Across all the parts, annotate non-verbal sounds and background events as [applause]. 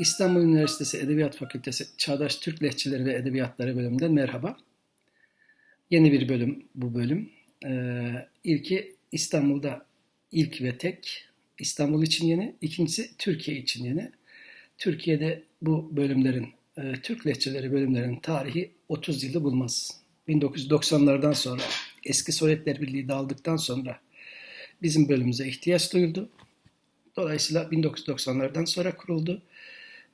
İstanbul Üniversitesi Edebiyat Fakültesi Çağdaş Türk Lehçeleri ve Edebiyatları bölümünden merhaba. Yeni bir bölüm bu bölüm. Ee, İstanbul'da ilk ve tek. İstanbul için yeni. İkincisi Türkiye için yeni. Türkiye'de bu bölümlerin, e, Türk Lehçeleri bölümlerinin tarihi 30 yılı bulmaz. 1990'lardan sonra eski Sovyetler Birliği dağıldıktan sonra bizim bölümümüze ihtiyaç duyuldu. Dolayısıyla 1990'lardan sonra kuruldu.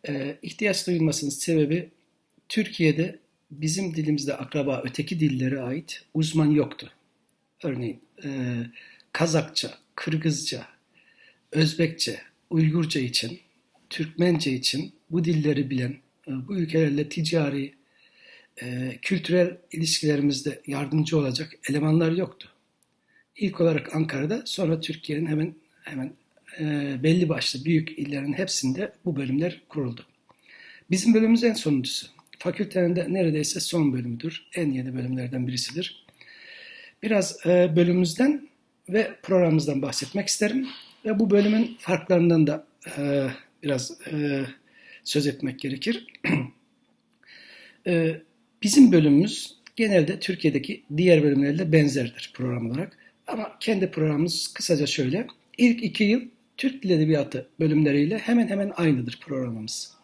Ee, ihtiyaç duyulmasının sebebi Türkiye'de bizim dilimizde akraba öteki dillere ait uzman yoktu. Örneğin e, Kazakça, Kırgızca, Özbekçe, Uygurca için, Türkmence için bu dilleri bilen, e, bu ülkelerle ticari, e, kültürel ilişkilerimizde yardımcı olacak elemanlar yoktu. İlk olarak Ankara'da, sonra Türkiye'nin hemen hemen e, belli başlı büyük illerin hepsinde bu bölümler kuruldu. Bizim bölümümüz en sonuncusu. Fakültenin de neredeyse son bölümüdür. En yeni bölümlerden birisidir. Biraz e, bölümümüzden ve programımızdan bahsetmek isterim. Ve bu bölümün farklarından da e, biraz e, söz etmek gerekir. [clears throat] e, bizim bölümümüz genelde Türkiye'deki diğer bölümlerle benzerdir program olarak. Ama kendi programımız kısaca şöyle. İlk iki yıl Türk Dil Edebiyatı bölümleriyle hemen hemen aynıdır programımız.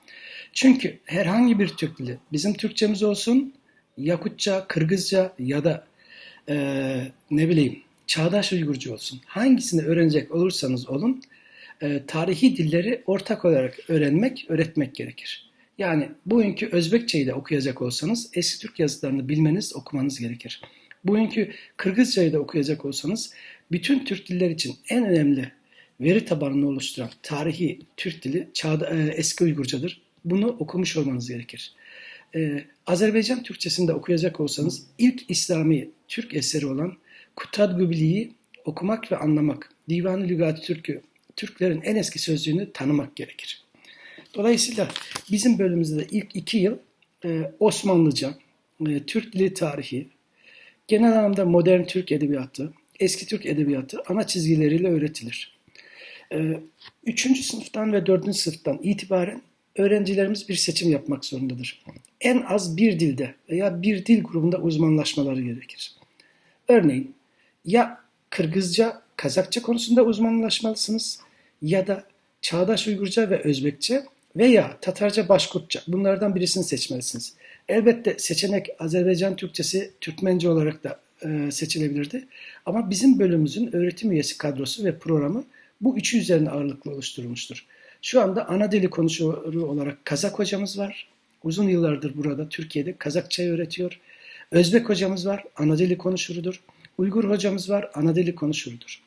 Çünkü herhangi bir Türk dili, bizim Türkçemiz olsun, Yakutça, Kırgızca ya da e, ne bileyim Çağdaş Uygurca olsun. Hangisini öğrenecek olursanız olun, e, tarihi dilleri ortak olarak öğrenmek, öğretmek gerekir. Yani bugünkü Özbekçeyi de okuyacak olsanız eski Türk yazılarını bilmeniz, okumanız gerekir. Bugünkü Kırgızcayı da okuyacak olsanız bütün Türk diller için en önemli veri tabanını oluşturan tarihi Türk dili çağda, e, eski Uygurcadır. Bunu okumuş olmanız gerekir. Ee, Azerbaycan Türkçesinde okuyacak olsanız ilk İslami Türk eseri olan Kutad Gübli'yi okumak ve anlamak, Divan-ı Lügat Türk'ü, Türklerin en eski sözlüğünü tanımak gerekir. Dolayısıyla bizim bölümümüzde ilk iki yıl e, Osmanlıca, e, Türk dili tarihi, genel anlamda modern Türk edebiyatı, eski Türk edebiyatı ana çizgileriyle öğretilir. E, üçüncü sınıftan ve dördüncü sınıftan itibaren öğrencilerimiz bir seçim yapmak zorundadır. En az bir dilde veya bir dil grubunda uzmanlaşmaları gerekir. Örneğin ya Kırgızca, Kazakça konusunda uzmanlaşmalısınız ya da Çağdaş Uygurca ve Özbekçe veya Tatarca, Başkurtça bunlardan birisini seçmelisiniz. Elbette seçenek Azerbaycan Türkçesi, Türkmence olarak da e, seçilebilirdi. Ama bizim bölümümüzün öğretim üyesi kadrosu ve programı bu üçü üzerine ağırlıklı oluşturulmuştur. Şu anda ana dili konuşucu olarak Kazak hocamız var. Uzun yıllardır burada Türkiye'de Kazakçayı öğretiyor. Özbek hocamız var, ana dili konuşurudur. Uygur hocamız var, ana dili konuşurudur.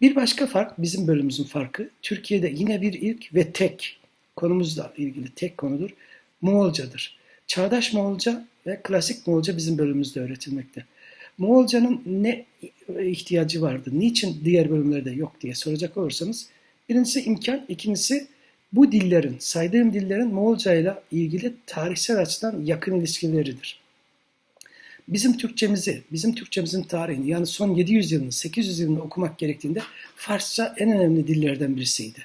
Bir başka fark, bizim bölümümüzün farkı, Türkiye'de yine bir ilk ve tek konumuzla ilgili tek konudur. Moğolcadır. Çağdaş Moğolca ve klasik Moğolca bizim bölümümüzde öğretilmekte. Moğolcanın ne ihtiyacı vardı, niçin diğer bölümlerde yok diye soracak olursanız, Birincisi imkan, ikincisi bu dillerin, saydığım dillerin Moğolca ile ilgili tarihsel açıdan yakın ilişkileridir. Bizim Türkçemizi, bizim Türkçemizin tarihini yani son 700 yılını, 800 yılını okumak gerektiğinde Farsça en önemli dillerden birisiydi.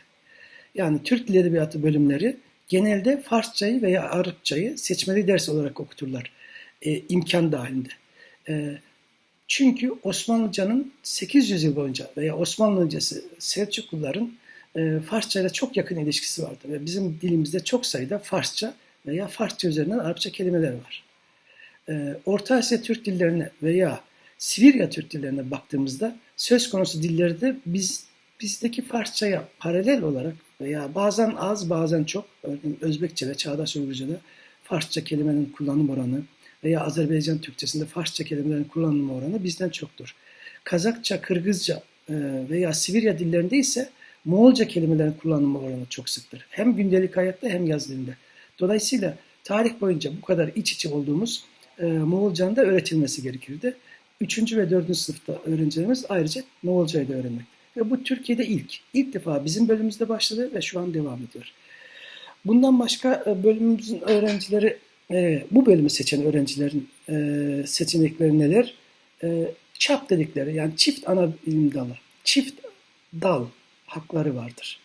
Yani Türk Dil Edebiyatı bölümleri genelde Farsçayı veya Arapçayı seçmeli ders olarak okuturlar. E, imkan dahilinde. E, çünkü Osmanlıcanın 800 yıl boyunca veya Osmanlı Selçukluların e, Farsça ile çok yakın ilişkisi vardır. Ve bizim dilimizde çok sayıda Farsça veya Farsça üzerinden Arapça kelimeler var. E, Orta Asya Türk dillerine veya Sibirya Türk dillerine baktığımızda söz konusu dillerde biz bizdeki Farsçaya paralel olarak veya bazen az bazen çok Özbekçe ve Çağdaş Uygurca'da Farsça kelimenin kullanım oranı veya Azerbaycan Türkçesinde Farsça kelimelerin kullanım oranı bizden çoktur. Kazakça, Kırgızca e, veya Sibirya dillerinde ise Moğolca kelimelerin kullanımı oranı çok sıktır. Hem gündelik hayatta hem yaz. Dolayısıyla tarih boyunca bu kadar iç içe olduğumuz e, Moğolcanın da öğretilmesi gerekirdi. Üçüncü ve dördüncü sınıfta öğrencilerimiz ayrıca Moğolcayı da öğrenmek. Ve bu Türkiye'de ilk. İlk defa bizim bölümümüzde başladı ve şu an devam ediyor. Bundan başka e, bölümümüzün öğrencileri, e, bu bölümü seçen öğrencilerin e, seçenekleri neler? E, çap dedikleri yani çift ana bilim dalı, çift dal hakları vardır.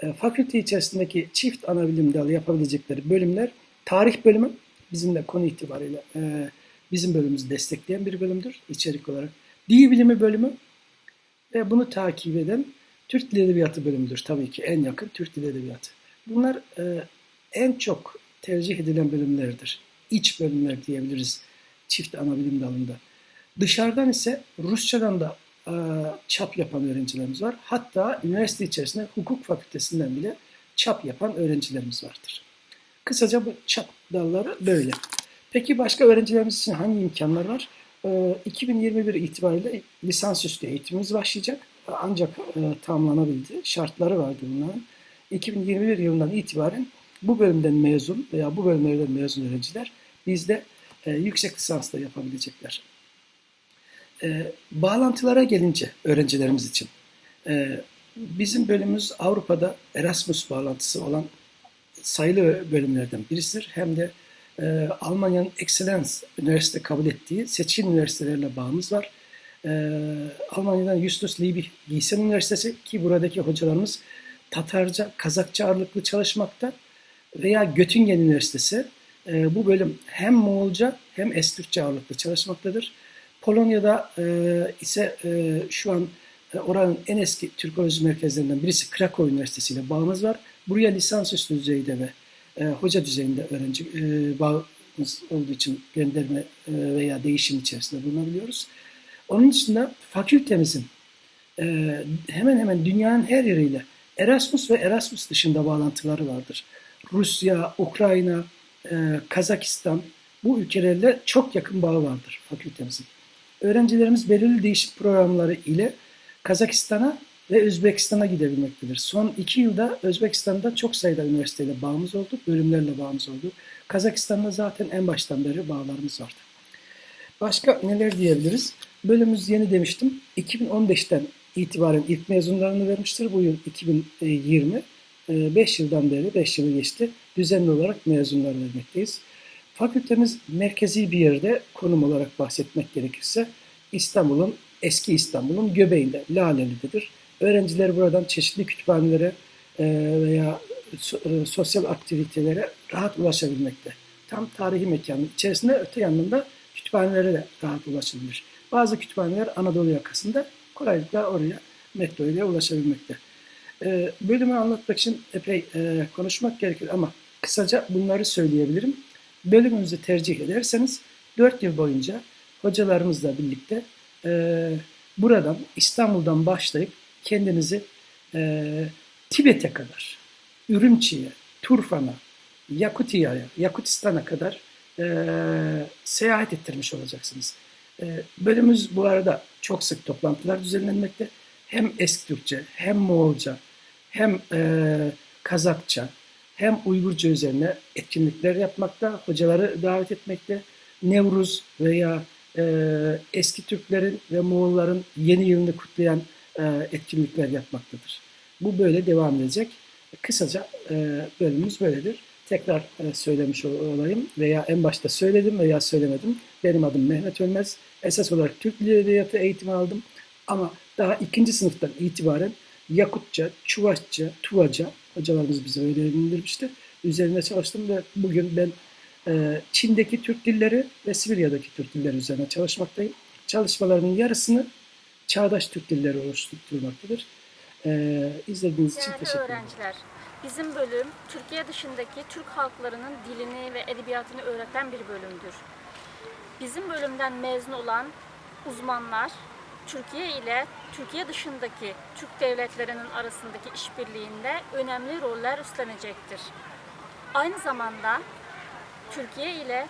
E, fakülte içerisindeki çift ana bilim dalı yapabilecekleri bölümler tarih bölümü bizim de konu itibariyle e, bizim bölümümüzü destekleyen bir bölümdür içerik olarak. Dil bilimi bölümü ve bunu takip eden Türk Dili Edebiyatı bölümüdür tabii ki en yakın Türk Dili Edebiyatı. Bunlar e, en çok tercih edilen bölümlerdir. İç bölümler diyebiliriz çift ana bilim dalında. Dışarıdan ise Rusçadan da e, çap yapan öğrencilerimiz var. Hatta üniversite içerisinde hukuk fakültesinden bile çap yapan öğrencilerimiz vardır. Kısaca bu çap dalları böyle. Peki başka öğrencilerimiz için hangi imkanlar var? E, 2021 itibariyle lisansüstü eğitimimiz başlayacak. Ancak e, tamamlanabildi. Şartları vardı bunların. 2021 yılından itibaren bu bölümden mezun veya bu bölümlerden mezun öğrenciler bizde e, yüksek lisans da yapabilecekler. E, bağlantılara gelince öğrencilerimiz için e, bizim bölümümüz Avrupa'da Erasmus bağlantısı olan sayılı bölümlerden birisidir. Hem de e, Almanya'nın Excellence Üniversite kabul ettiği seçkin üniversitelerle bağımız var. E, Almanya'dan Justus Liebig Gießen Üniversitesi ki buradaki hocalarımız Tatarca, Kazakça ağırlıklı çalışmakta veya Göttingen Üniversitesi e, bu bölüm hem Moğolca hem Estürkçe ağırlıklı çalışmaktadır. Polonya'da e, ise e, şu an e, oranın en eski Türkoloji merkezlerinden birisi Krakow Üniversitesi ile bağımız var. Buraya lisansüstü düzeyde ve e, hoca düzeyinde öğrenci e, bağımız olduğu için gönderme e, veya değişim içerisinde bulunabiliyoruz. Onun dışında fakültemizin e, hemen hemen dünyanın her yeriyle Erasmus ve Erasmus dışında bağlantıları vardır. Rusya, Ukrayna, e, Kazakistan bu ülkelerle çok yakın bağı vardır fakültemizin. Öğrencilerimiz belirli değişik programları ile Kazakistan'a ve Özbekistan'a gidebilmektedir. Son iki yılda Özbekistan'da çok sayıda üniversiteyle bağımız oldu, bölümlerle bağımız oldu. Kazakistan'da zaten en baştan beri bağlarımız vardı. Başka neler diyebiliriz? Bölümümüz yeni demiştim. 2015'ten itibaren ilk mezunlarını vermiştir. Bu yıl 2020. 5 yıldan beri, 5 yılı geçti. Düzenli olarak mezunlar vermekteyiz. Fakültemiz merkezi bir yerde konum olarak bahsetmek gerekirse İstanbul'un, eski İstanbul'un göbeğinde, Laleli'dedir. Öğrenciler buradan çeşitli kütüphanelere e, veya e, sosyal aktivitelere rahat ulaşabilmekte. Tam tarihi mekanın içerisinde öte yandan da kütüphanelere de rahat ulaşılmış. Bazı kütüphaneler Anadolu yakasında kolaylıkla oraya metro ile ulaşabilmekte. E, bölümü anlatmak için epey e, konuşmak gerekir ama kısaca bunları söyleyebilirim. Bölümümüzü tercih ederseniz 4 yıl boyunca hocalarımızla birlikte e, buradan İstanbul'dan başlayıp kendinizi e, Tibet'e kadar, Ürümçi'ye, Turfan'a, Yakutiye'ye, Yakutistan'a kadar e, seyahat ettirmiş olacaksınız. E, bölümümüz bu arada çok sık toplantılar düzenlenmekte. Hem eski Türkçe, hem Moğolca, hem e, Kazakça, hem Uygurca üzerine etkinlikler yapmakta, hocaları davet etmekte. Nevruz veya e, eski Türklerin ve Moğolların yeni yılını kutlayan e, etkinlikler yapmaktadır. Bu böyle devam edecek. Kısaca e, bölümümüz böyledir. Tekrar e, söylemiş olayım veya en başta söyledim veya söylemedim. Benim adım Mehmet Ölmez. Esas olarak Türk Dili Edebiyatı eğitimi aldım. Ama daha ikinci sınıftan itibaren Yakutça, Çuvaşça, Tuvaca hocalarımız bize öğrenilmişti. Üzerinde çalıştım ve bugün ben e, Çin'deki Türk dilleri ve Sibirya'daki Türk dilleri üzerine çalışmaktayım. Çalışmalarımın yarısını çağdaş Türk dilleri oluşturmaktadır. E, izlediğiniz için Değerli teşekkür ederim. öğrenciler, bizim bölüm Türkiye dışındaki Türk halklarının dilini ve edebiyatını öğreten bir bölümdür. Bizim bölümden mezun olan uzmanlar Türkiye ile Türkiye dışındaki Türk devletlerinin arasındaki işbirliğinde önemli roller üstlenecektir. Aynı zamanda Türkiye ile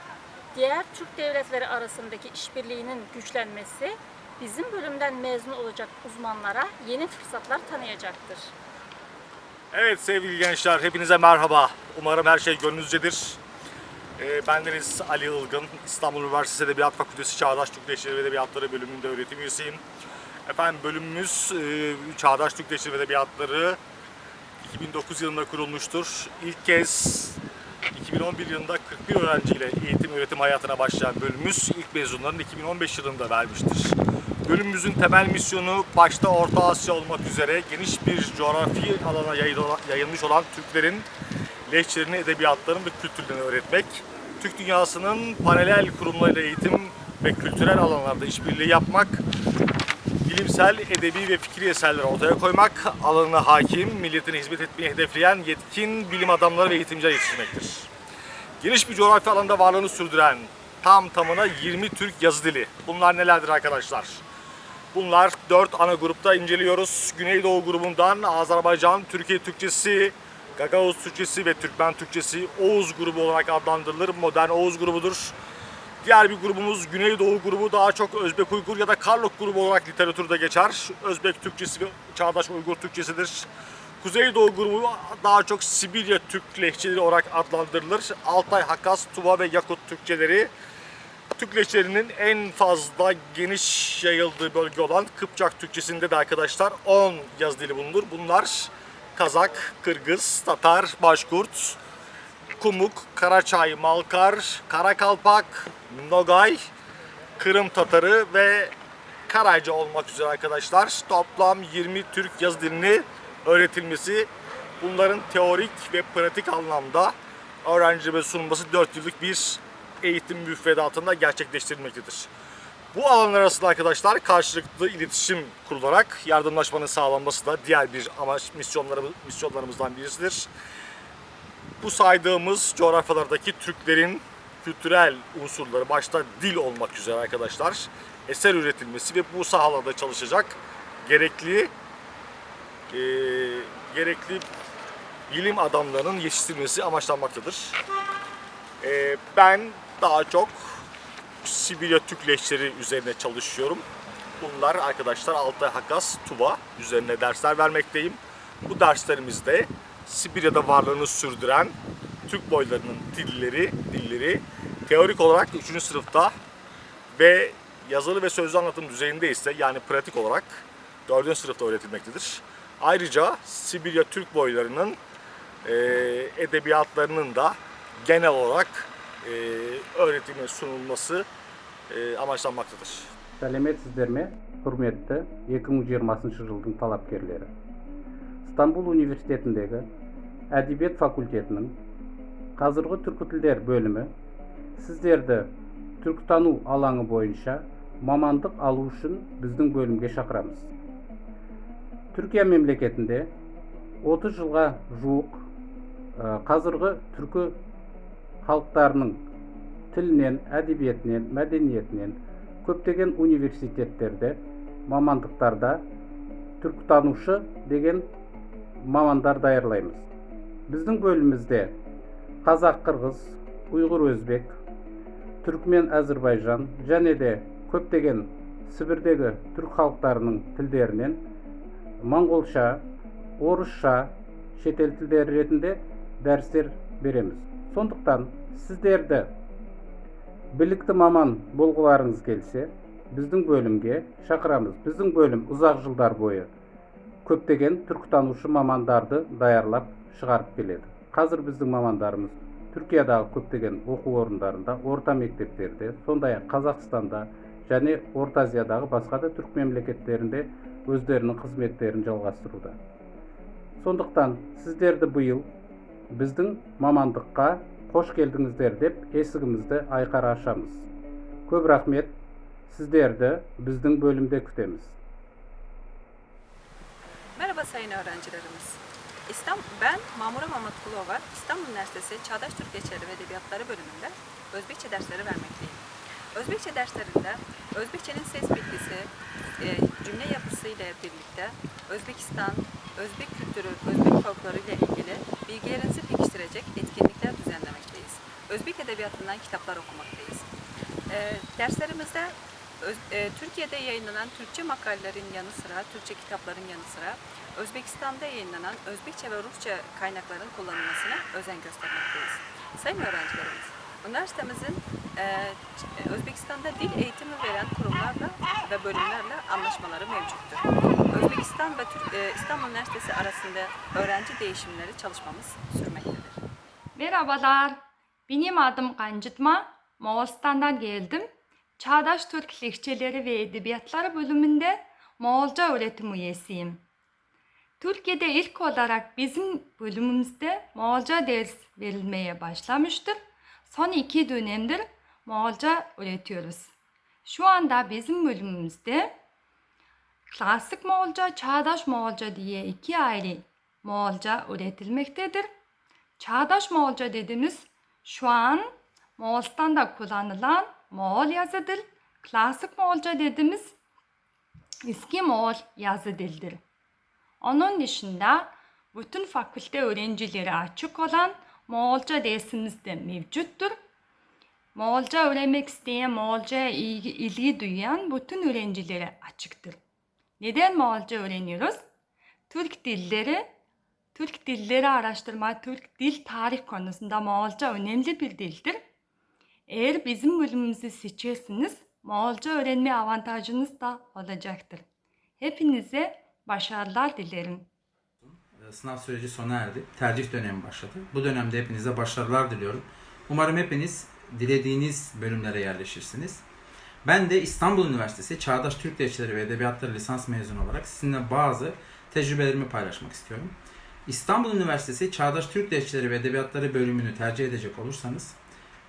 diğer Türk devletleri arasındaki işbirliğinin güçlenmesi bizim bölümden mezun olacak uzmanlara yeni fırsatlar tanıyacaktır. Evet sevgili gençler hepinize merhaba. Umarım her şey gönlünüzcedir. Ee, bendeniz Ali Ilgın. İstanbul Üniversitesi Edebiyat Fakültesi Çağdaş Türk Dilleri ve Edebiyatları bölümünde öğretim üyesiyim. Efendim bölümümüz e, Çağdaş Türk Dilleri ve Edebiyatları 2009 yılında kurulmuştur. İlk kez 2011 yılında 41 öğrenciyle eğitim öğretim hayatına başlayan bölümümüz ilk mezunlarını 2015 yılında vermiştir. Bölümümüzün temel misyonu başta Orta Asya olmak üzere geniş bir coğrafi alana yayıl- yayılmış olan Türklerin lehçelerini, edebiyatlarını ve kültürlerini öğretmek. Türk dünyasının paralel kurumlarıyla eğitim ve kültürel alanlarda işbirliği yapmak, bilimsel, edebi ve fikri eserleri ortaya koymak, alanına hakim, milletine hizmet etmeyi hedefleyen yetkin bilim adamları ve eğitimciler yetiştirmektir. Geniş bir coğrafi alanda varlığını sürdüren tam tamına 20 Türk yazı dili. Bunlar nelerdir arkadaşlar? Bunlar 4 ana grupta inceliyoruz. Güneydoğu grubundan Azerbaycan, Türkiye Türkçesi, Gagavuz Türkçesi ve Türkmen Türkçesi Oğuz grubu olarak adlandırılır. Modern Oğuz grubudur. Diğer bir grubumuz Güneydoğu grubu daha çok Özbek Uygur ya da Karluk grubu olarak literatürde geçer. Özbek Türkçesi ve Çağdaş Uygur Türkçesidir. Kuzeydoğu grubu daha çok Sibirya Türk lehçeleri olarak adlandırılır. Altay, Hakas, Tuva ve Yakut Türkçeleri Türk lehçelerinin en fazla geniş yayıldığı bölge olan Kıpçak Türkçesinde de arkadaşlar 10 yazı dili bulunur. Bunlar Kazak, Kırgız, Tatar, Başkurt, Kumuk, Karaçay, Malkar, Karakalpak, Nogay, Kırım Tatarı ve Karayca olmak üzere arkadaşlar toplam 20 Türk yazı dilini öğretilmesi bunların teorik ve pratik anlamda öğrencilere sunulması 4 yıllık bir eğitim müfredatında gerçekleştirilmektedir. Bu alanlar arasında arkadaşlar karşılıklı iletişim kurularak yardımlaşmanın sağlanması da diğer bir amaç misyonlarımız, misyonlarımızdan birisidir bu saydığımız coğrafyalardaki Türklerin kültürel unsurları başta dil olmak üzere arkadaşlar eser üretilmesi ve bu sahalarda çalışacak gerekli eee, gerekli bilim adamlarının yetiştirilmesi amaçlanmaktadır. Eee, ben daha çok Sibirya Türk lehçeleri üzerine çalışıyorum. Bunlar arkadaşlar Altay Hakas, Tuva üzerine dersler vermekteyim. Bu derslerimizde Sibirya'da varlığını sürdüren Türk boylarının dilleri, dilleri teorik olarak 3. sınıfta ve yazılı ve sözlü anlatım düzeyinde ise yani pratik olarak 4. sınıfta öğretilmektedir. Ayrıca Sibirya Türk boylarının e, edebiyatlarının da genel olarak e, öğretime sunulması e, amaçlanmaktadır. сәлеметсіздер құрметті 2020 жылдың талапкерлері стамбул университетіндегі әдебиет факультетінің қазіргі түркі тілдер бөлімі сіздерді түркітану алаңы бойынша мамандық алу үшін біздің бөлімге шақырамыз түркия мемлекетінде 30 жылға жуық қазіргі түркі халықтарының тілінен әдебиетінен мәдениетінен көптеген университеттерде мамандықтарда түркітанушы деген мамандар даярлаймыз. Біздің бөлімімізде қазақ қырғыз ұйғыр өзбек түркмен әзірбайжан және де көптеген сібірдегі түрік халықтарының тілдерінен моңғолша орысша шетел тілдері ретінде дәрістер береміз. Сондықтан сіздерді білікті маман болғыларыңыз келсе біздің бөлімге шақырамыз біздің бөлім ұзақ жылдар бойы көптеген түркітанушы мамандарды даярлап шығарып келеді. Қазір біздің мамандарымыз түркиядағы көптеген оқу орындарында орта мектептерде сондай ақ қазақстанда және орта азиядағы басқа да түрік мемлекеттерінде өздерінің қызметтерін жалғастыруда. Сондықтан сіздерді биыл біздің мамандыққа қош келдіңіздер деп есігімізді айқара ашамыз көп рахмет сіздерді біздің bölümde күтеміз Merhaba sayın öğrencilerimiz. İstanbul, ben Mamura Mamatkulova, İstanbul Üniversitesi Çağdaş Türk Geçeri ve Edebiyatları bölümünde Özbekçe dersleri vermekteyim. Özbekçe derslerinde Özbekçenin ses bilgisi, e, cümle yapısı ile birlikte Özbekistan, Özbek kültürü, Özbek folkloru ile ilgili bilgilerinizi pekiştirecek etkinlikler düzenlemekteyiz. Özbek edebiyatından kitaplar okumaktayız. E, derslerimizde Öz- e, Türkiye'de yayınlanan Türkçe makalelerin yanı sıra, Türkçe kitapların yanı sıra Özbekistan'da yayınlanan Özbekçe ve Rusça kaynakların kullanılmasına özen göstermekteyiz. Sayın öğrencilerimiz, üniversitemizin e, Özbekistan'da dil eğitimi veren kurumlarla ve bölümlerle anlaşmaları mevcuttur. Özbekistan ve Türk, e, İstanbul Üniversitesi arasında öğrenci değişimleri çalışmamız sürmektedir. Merhabalar, benim adım Kancıtma, Moğolistan'dan geldim. Çağdaş Türk Lehçeleri ve Edebiyatları bölümünde Moğolca öğretim üyesiyim. Türkiye'de ilk olarak bizim bölümümüzde Moğolca ders verilmeye başlamıştır. Son iki dönemdir Moğolca öğretiyoruz. Şu anda bizim bölümümüzde klasik Moğolca, çağdaş Moğolca diye iki ayrı Moğolca öğretilmektedir. Çağdaş Moğolca dediğimiz şu an Moğolistan'da kullanılan Moğol yazıdır. Klasik Moğolca dediğimiz eski Moğol yazı dilidir. Onun dışında bütün fakülte öğrencileri açık olan Moğolca dersimiz de mevcuttur. Moğolca öğrenmek isteyen, Moğolca'ya ilgi, ilgi duyan bütün öğrencilere açıktır. Neden Moğolca öğreniyoruz? Türk dilleri, Türk dilleri araştırma, Türk dil tarih konusunda Moğolca önemli bir dildir. Eğer bizim bölümümüzü seçerseniz Moğolca öğrenme avantajınız da olacaktır. Hepinize başarılar dilerim. Ee, Sınav süreci sona erdi. Tercih dönemi başladı. Bu dönemde hepinize başarılar diliyorum. Umarım hepiniz dilediğiniz bölümlere yerleşirsiniz. Ben de İstanbul Üniversitesi Çağdaş Türk Dilleri ve Edebiyatları lisans mezunu olarak sizinle bazı tecrübelerimi paylaşmak istiyorum. İstanbul Üniversitesi Çağdaş Türk Dilleri ve Edebiyatları bölümünü tercih edecek olursanız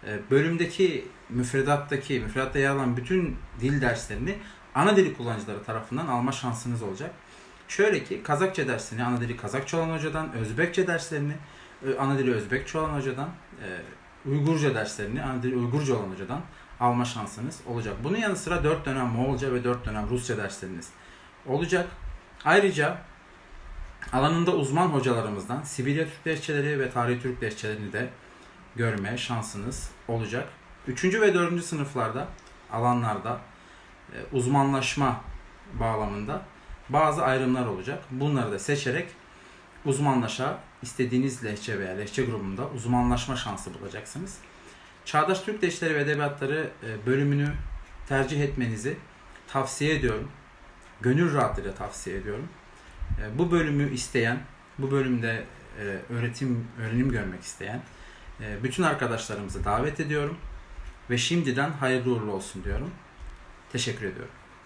e, bölümdeki müfredattaki, müfredatta yer alan bütün dil derslerini ana dili kullanıcıları tarafından alma şansınız olacak. Şöyle ki Kazakça dersini ana dili Kazakça olan hocadan, Özbekçe derslerini ö- ana dili Özbekçe olan hocadan, e, Uygurca derslerini ana dili Uygurca olan hocadan alma şansınız olacak. Bunun yanı sıra 4 dönem Moğolca ve 4 dönem Rusça dersleriniz olacak. Ayrıca alanında uzman hocalarımızdan Sibirya Türk Lehçeleri ve Tarih Türk Lehçelerini de görme şansınız olacak. 3. ve 4. sınıflarda alanlarda e, uzmanlaşma bağlamında bazı ayrımlar olacak. Bunları da seçerek uzmanlaşa istediğiniz lehçe veya lehçe grubunda uzmanlaşma şansı bulacaksınız. Çağdaş Türk Lehçeleri ve Edebiyatları e, bölümünü tercih etmenizi tavsiye ediyorum. Gönül rahatlığıyla tavsiye ediyorum. E, Bu bölümü isteyen, bu bölümde e, öğretim, öğrenim görmek isteyen e, bütün arkadaşlarımızı davet ediyorum ve şimdiden hayırlı uğurlu olsun diyorum. Teşekkür ediyorum.